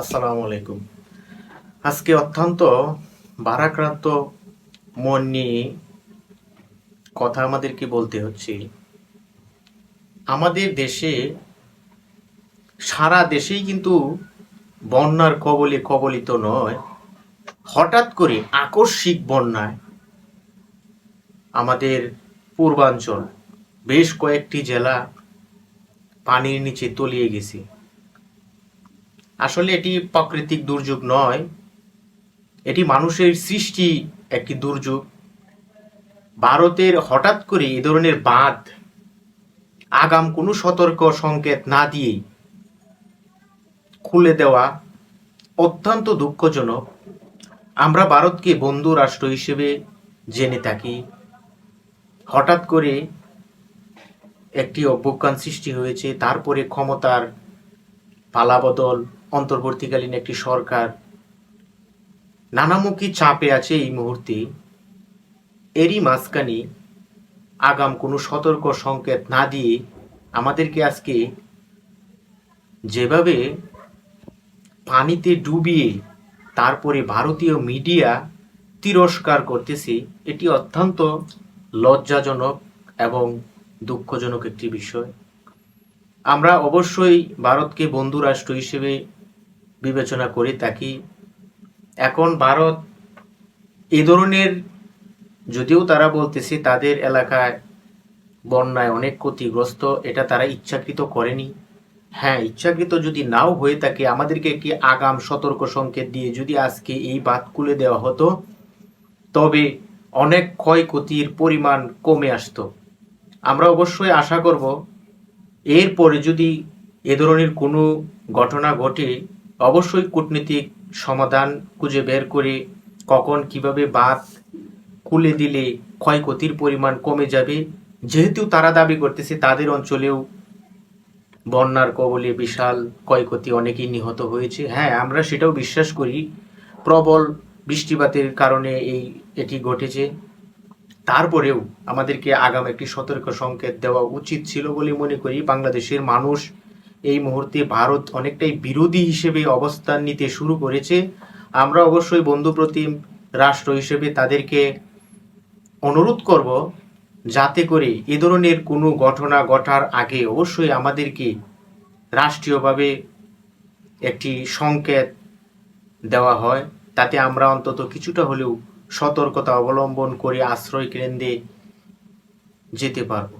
আসসালামু আলাইকুম আজকে অত্যন্ত ভারাক্রান্ত মন নিয়ে কথা আমাদেরকে বলতে হচ্ছে। আমাদের দেশে, সারা দেশেই কিন্তু বন্যার কবলে কবলিত নয়, হঠাৎ করে আকস্মিক বন্যায় আমাদের পূর্বাঞ্চল, বেশ কয়েকটি জেলা পানির নিচে তলিয়ে গেছে। আসলে এটি প্রাকৃতিক দুর্যোগ নয়। এটি মানুষের সৃষ্টি একটি দুর্যোগ। ভারতের হঠাৎ করে এ ধরনের বাঁধ, আগাম কোনো সতর্ক সংকেত না দিয়েই খুলে দেওয়া অত্যন্ত দুঃখজনক। আমরা ভারতকে বন্ধু রাষ্ট্র হিসেবে জেনে থাকি। হঠাৎ করে একটি অভ্যুত্থান সৃষ্টি হয়েছে, তারপরে ক্ষমতার পালাবদল অন্তর্বর্তীকালীন একটি সরকার নানামুখী চাপে আছে এই মুহূর্তে। এরই মাঝখানে আগাম কোনো সতর্ক সংকেত না দিয়ে আমাদেরকে আজকে যেভাবে পানিতে ডুবিয়ে তারপরে ভারতীয় মিডিয়া তিরস্কার করতেছে, এটি অত্যন্ত লজ্জাজনক এবং দুঃখজনক একটি বিষয়। আমরা অবশ্যই ভারতকে বন্ধু রাষ্ট্র হিসেবে বিবেচনা করে থাকি এখন ভারত এ ধরনের যদিও তারা বলতেছে তাদের এলাকায় বন্যায় অনেক ক্ষতিগ্রস্ত, এটা তারা ইচ্ছাকৃত করেনি। হ্যাঁ ইচ্ছাকৃত যদি নাও হয়ে থাকে, আমাদেরকে একটি আগাম সতর্ক সংকেত দিয়ে যদি আজকে এই বাদ খুলে দেওয়া হতো, তবে অনেক ক্ষয়ক্ষতির পরিমাণ কমে আসতো। আমরা অবশ্যই আশা করব, এরপরে যদি এ ধরনের কোনো ঘটনা ঘটে অবশ্যই কূটনীতিক সমাধান খুঁজে বের করে কখন কীভাবে বাঁধ খুলে দিলে ক্ষয়ক্ষতির পরিমাণ কমে যাবে। যেহেতু তারা দাবি করতেছে তাদের অঞ্চলেও বন্যার কবলে বিশাল ক্ষয়ক্ষতি অনেকেই নিহত হয়েছে। হ্যাঁ আমরা সেটাও বিশ্বাস করি। প্রবল বৃষ্টিপাতের কারণে এই, এটি ঘটেছে। তারপরেও আমাদেরকে আগাম একটি সতর্ক সংকেত দেওয়া উচিত ছিল বলে মনে করি। বাংলাদেশের মানুষ এই মুহূর্তে ভারত অনেকটাই বিরোধী হিসেবে অবস্থান নিতে শুরু করেছে। আমরা অবশ্যই বন্ধুপ্রতিম রাষ্ট্র হিসেবে তাদেরকে অনুরোধ করব যাতে করে এ ধরনের কোনো ঘটনা ঘটার আগে অবশ্যই আমাদেরকে রাষ্ট্রীয়ভাবে একটি সংকেত দেওয়া হয়। তাতে আমরা অন্তত কিছুটা হলেও সতর্কতা অবলম্বন করে আশ্রয় কেন্দ্রে যেতে পারব।